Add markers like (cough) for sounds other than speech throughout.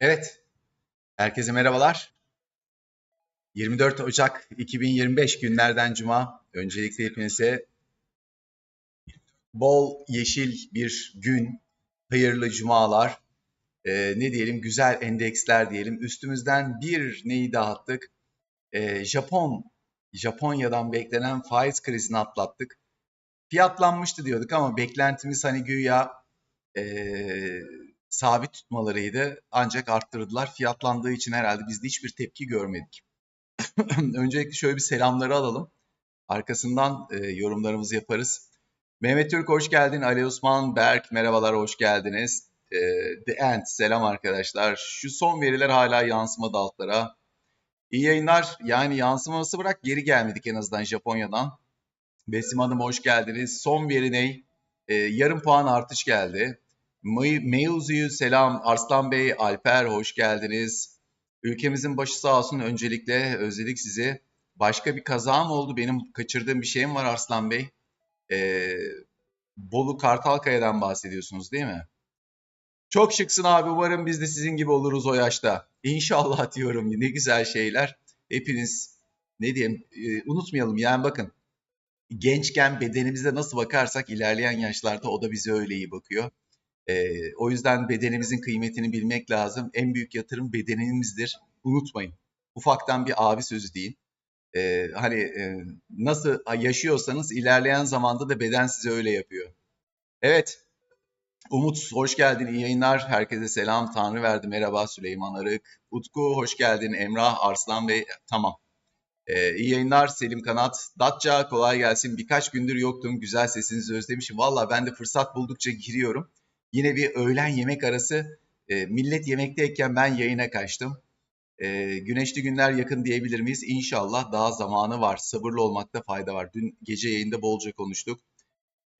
Evet, herkese merhabalar. 24 Ocak 2025 günlerden Cuma. Öncelikle hepinize bol yeşil bir gün, hayırlı cumalar, ee, ne diyelim güzel endeksler diyelim. Üstümüzden bir neyi dağıttık? Ee, Japon, Japonya'dan beklenen faiz krizini atlattık. Fiyatlanmıştı diyorduk ama beklentimiz hani güya ee, sabit tutmalarıydı. Ancak arttırdılar. Fiyatlandığı için herhalde biz de hiçbir tepki görmedik. (coughs) Öncelikle şöyle bir selamları alalım. Arkasından e, yorumlarımızı yaparız. Mehmet Türk hoş geldin. Ali Osman Berk merhabalar hoş geldiniz. E, The End selam arkadaşlar. Şu son veriler hala yansımadı altlara. İyi yayınlar. Yani yansıması bırak geri gelmedik en azından Japonya'dan. Besim Hanım hoş geldiniz. Son veri ne? E, yarım puan artış geldi. Mevzuyu selam Arslan Bey, Alper hoş geldiniz. Ülkemizin başı sağ olsun öncelikle özledik sizi. Başka bir kaza mı oldu? Benim kaçırdığım bir şey mi var Arslan Bey? Ee, Bolu Kartalkaya'dan bahsediyorsunuz değil mi? Çok şıksın abi. Umarım biz de sizin gibi oluruz o yaşta. İnşallah (laughs) diyorum. Ne güzel şeyler. Hepiniz ne diyeyim e, unutmayalım yani bakın. Gençken bedenimize nasıl bakarsak ilerleyen yaşlarda o da bize öyle iyi bakıyor. E, o yüzden bedenimizin kıymetini bilmek lazım. En büyük yatırım bedenimizdir. Unutmayın. Ufaktan bir abi sözü değil. E, hani e, nasıl yaşıyorsanız ilerleyen zamanda da beden size öyle yapıyor. Evet. Umut hoş geldin. İyi yayınlar. Herkese selam. Tanrı verdi. Merhaba Süleyman Arık. Utku hoş geldin. Emrah Arslan Bey. Tamam. Ee, iyi yayınlar Selim Kanat. Datça kolay gelsin. Birkaç gündür yoktum. Güzel sesinizi özlemişim. Valla ben de fırsat buldukça giriyorum. Yine bir öğlen yemek arası. E, millet yemekteyken ben yayına kaçtım. E, güneşli günler yakın diyebilir miyiz? İnşallah daha zamanı var. Sabırlı olmakta fayda var. Dün gece yayında bolca konuştuk.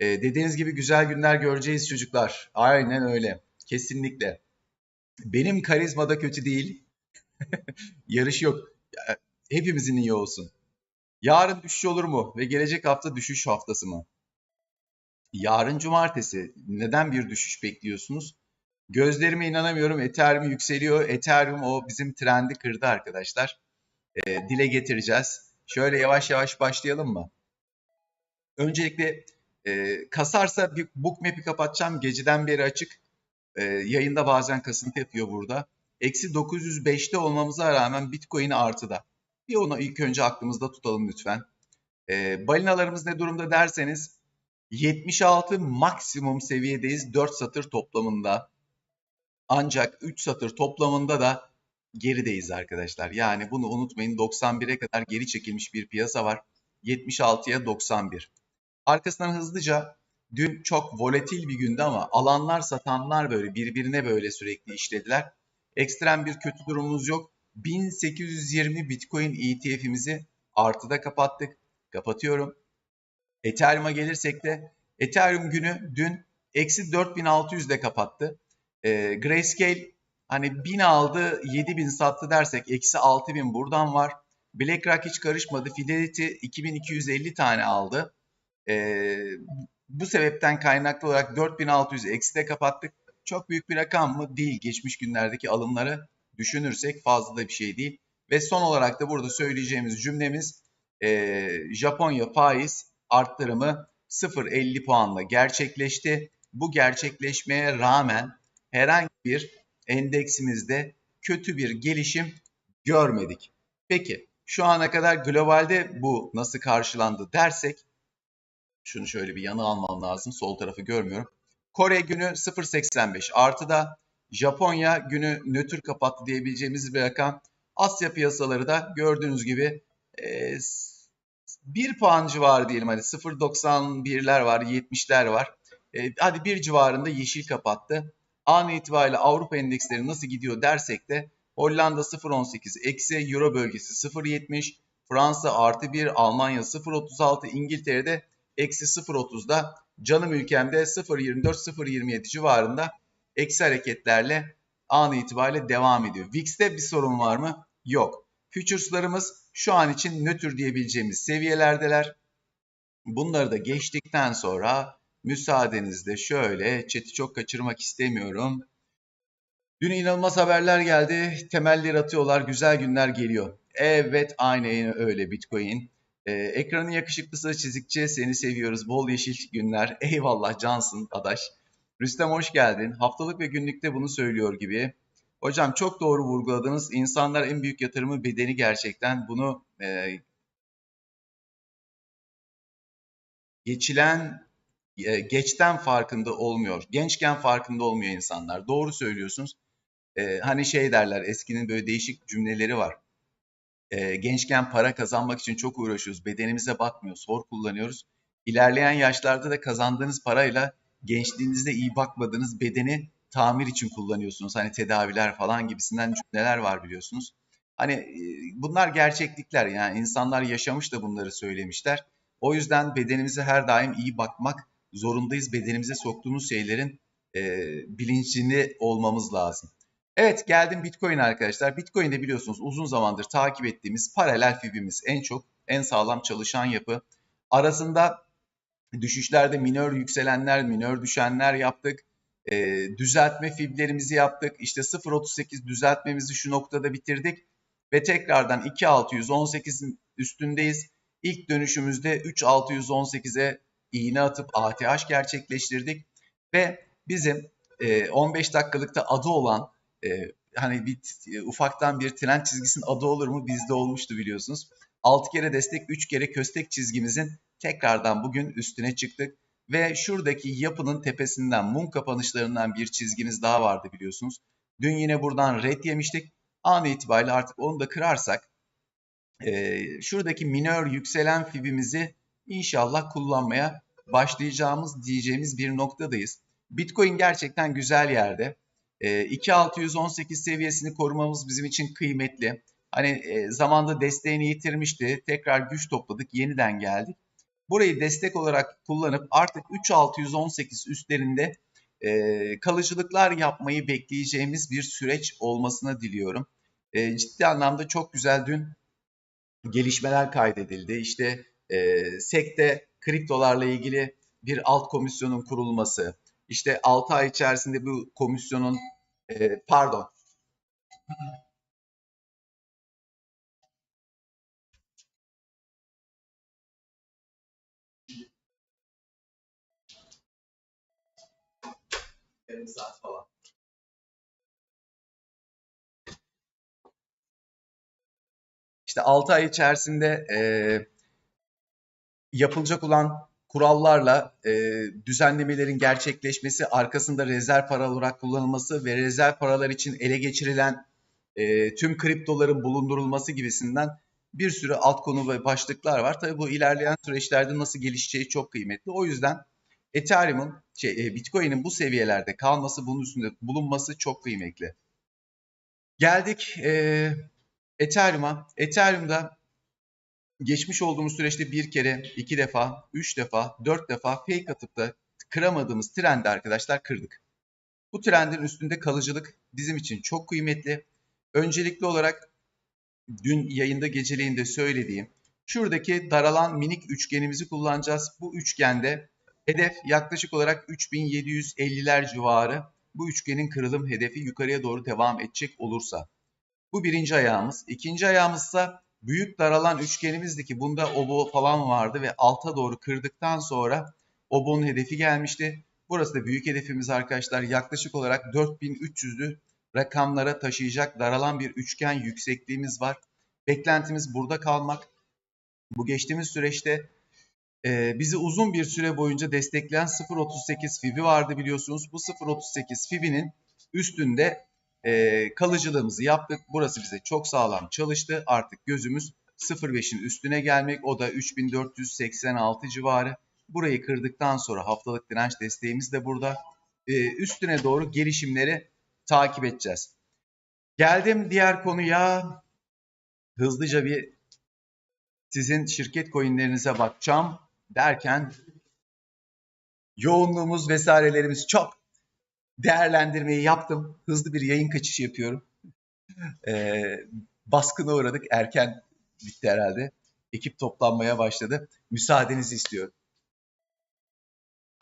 E, dediğiniz gibi güzel günler göreceğiz çocuklar. Aynen öyle. Kesinlikle. Benim karizma da kötü değil. (laughs) Yarış yok. Hepimizin iyi olsun. Yarın düşüş olur mu? Ve gelecek hafta düşüş haftası mı? Yarın cumartesi neden bir düşüş bekliyorsunuz? Gözlerime inanamıyorum. Ethereum yükseliyor. Ethereum o bizim trendi kırdı arkadaşlar. E, dile getireceğiz. Şöyle yavaş yavaş başlayalım mı? Öncelikle e, kasarsa bir bookmap'i kapatacağım. Geceden beri açık. E, yayında bazen kasıntı yapıyor burada. Eksi 905'te olmamıza rağmen Bitcoin artıda. Bir onu ilk önce aklımızda tutalım lütfen. E, balinalarımız ne durumda derseniz 76 maksimum seviyedeyiz 4 satır toplamında. Ancak 3 satır toplamında da gerideyiz arkadaşlar. Yani bunu unutmayın 91'e kadar geri çekilmiş bir piyasa var. 76'ya 91. Arkasından hızlıca dün çok volatil bir gündü ama alanlar satanlar böyle birbirine böyle sürekli işlediler. Ekstrem bir kötü durumumuz yok. 1820 Bitcoin ETF'imizi artıda kapattık. Kapatıyorum. Ethereum'a gelirsek de Ethereum günü dün eksi 4600'de kapattı. E, Grayscale hani 1000 aldı 7000 sattı dersek eksi 6000 buradan var. BlackRock hiç karışmadı. Fidelity 2250 tane aldı. E, bu sebepten kaynaklı olarak 4600 ekside kapattık. Çok büyük bir rakam mı? Değil. Geçmiş günlerdeki alımları düşünürsek fazla da bir şey değil. Ve son olarak da burada söyleyeceğimiz cümlemiz e, Japonya faiz arttırımı 0.50 puanla gerçekleşti. Bu gerçekleşmeye rağmen herhangi bir endeksimizde kötü bir gelişim görmedik. Peki şu ana kadar globalde bu nasıl karşılandı dersek şunu şöyle bir yanı almam lazım. Sol tarafı görmüyorum. Kore günü 0.85 artıda Japonya günü nötr kapattı diyebileceğimiz bir rakam. Asya piyasaları da gördüğünüz gibi 1 puan civarı diyelim hadi 0.91'ler var 70'ler var. E, hadi bir civarında yeşil kapattı. An itibariyle Avrupa endeksleri nasıl gidiyor dersek de Hollanda 0.18 eksi Euro bölgesi 0.70 Fransa artı 1 Almanya 0.36 İngiltere'de eksi 0.30'da canım ülkemde 0.24-0.27 civarında eksi hareketlerle an itibariyle devam ediyor. VIX'te bir sorun var mı? Yok. Futures'larımız şu an için nötr diyebileceğimiz seviyelerdeler. Bunları da geçtikten sonra Müsaadenizle şöyle chat'i çok kaçırmak istemiyorum. Dün inanılmaz haberler geldi. Temelleri atıyorlar. Güzel günler geliyor. Evet aynen öyle Bitcoin. Ee, ekranın yakışıklısı çizikçi seni seviyoruz. Bol yeşil günler. Eyvallah cansın adaş. Rüstem hoş geldin. Haftalık ve günlükte bunu söylüyor gibi. Hocam çok doğru vurguladınız. İnsanlar en büyük yatırımı bedeni gerçekten. Bunu e, geçilen e, geçten farkında olmuyor. Gençken farkında olmuyor insanlar. Doğru söylüyorsunuz. E, hani şey derler eskinin böyle değişik cümleleri var. E, gençken para kazanmak için çok uğraşıyoruz. Bedenimize bakmıyoruz. Hor kullanıyoruz. İlerleyen yaşlarda da kazandığınız parayla gençliğinizde iyi bakmadığınız bedeni tamir için kullanıyorsunuz. Hani tedaviler falan gibisinden cümleler var biliyorsunuz. Hani e, bunlar gerçeklikler yani insanlar yaşamış da bunları söylemişler. O yüzden bedenimize her daim iyi bakmak zorundayız. Bedenimize soktuğumuz şeylerin e, bilincini olmamız lazım. Evet geldim Bitcoin arkadaşlar. Bitcoin'de biliyorsunuz uzun zamandır takip ettiğimiz paralel fibimiz en çok en sağlam çalışan yapı. Arasında düşüşlerde minör yükselenler, minör düşenler yaptık. E, düzeltme fiblerimizi yaptık. İşte 0.38 düzeltmemizi şu noktada bitirdik. Ve tekrardan 2.618'in üstündeyiz. İlk dönüşümüzde 3.618'e iğne atıp ATH gerçekleştirdik. Ve bizim e, 15 dakikalıkta adı olan e, hani bir ufaktan bir tren çizgisinin adı olur mu? Bizde olmuştu biliyorsunuz. 6 kere destek, 3 kere köstek çizgimizin tekrardan bugün üstüne çıktık. Ve şuradaki yapının tepesinden, mum kapanışlarından bir çizgimiz daha vardı biliyorsunuz. Dün yine buradan red yemiştik. An itibariyle artık onu da kırarsak e, şuradaki minör yükselen fibimizi inşallah kullanmaya başlayacağımız diyeceğimiz bir noktadayız. Bitcoin gerçekten güzel yerde. E, 2618 seviyesini korumamız bizim için kıymetli. Hani e, zamanda desteğini yitirmişti. Tekrar güç topladık, yeniden geldik. Burayı destek olarak kullanıp artık 3618 üstlerinde e, kalıcılıklar yapmayı bekleyeceğimiz bir süreç olmasını diliyorum. E, ciddi anlamda çok güzel dün gelişmeler kaydedildi. İşte e, SEC'te kriptolarla ilgili bir alt komisyonun kurulması, işte 6 ay içerisinde bu komisyonun e, pardon yarım falan. İşte 6 ay içerisinde e, yapılacak olan kurallarla e, düzenlemelerin gerçekleşmesi, arkasında rezerv para olarak kullanılması ve rezerv paralar için ele geçirilen e, tüm kriptoların bulundurulması gibisinden bir sürü alt konu ve başlıklar var. Tabii bu ilerleyen süreçlerde nasıl gelişeceği çok kıymetli. O yüzden Ethereum'un, şey, e, Bitcoin'in bu seviyelerde kalması, bunun üstünde bulunması çok kıymetli. Geldik e, Ethereum'a. Ethereum'da geçmiş olduğumuz süreçte bir kere, iki defa, üç defa, dört defa fake atıp da kıramadığımız trendi arkadaşlar kırdık. Bu trendin üstünde kalıcılık bizim için çok kıymetli. Öncelikli olarak dün yayında geceleyin de söylediğim şuradaki daralan minik üçgenimizi kullanacağız. Bu üçgende hedef yaklaşık olarak 3750'ler civarı. Bu üçgenin kırılım hedefi yukarıya doğru devam edecek olursa. Bu birinci ayağımız. İkinci ayağımızsa büyük daralan üçgenimizdi ki bunda obo falan vardı ve alta doğru kırdıktan sonra obonun hedefi gelmişti. Burası da büyük hedefimiz arkadaşlar. Yaklaşık olarak 4300'lü rakamlara taşıyacak daralan bir üçgen yüksekliğimiz var. Beklentimiz burada kalmak. Bu geçtiğimiz süreçte e, bizi uzun bir süre boyunca destekleyen 0.38 fibi vardı biliyorsunuz. Bu 0.38 fibinin üstünde e, kalıcılığımızı yaptık. Burası bize çok sağlam çalıştı. Artık gözümüz 0.5'in üstüne gelmek. O da 3486 civarı. Burayı kırdıktan sonra haftalık direnç desteğimiz de burada. E, üstüne doğru gelişimleri takip edeceğiz. Geldim diğer konuya. Hızlıca bir sizin şirket coinlerinize bakacağım derken yoğunluğumuz vesairelerimiz çok değerlendirmeyi yaptım. Hızlı bir yayın kaçışı yapıyorum. Ee, baskına uğradık. Erken bitti herhalde. Ekip toplanmaya başladı. Müsaadenizi istiyorum.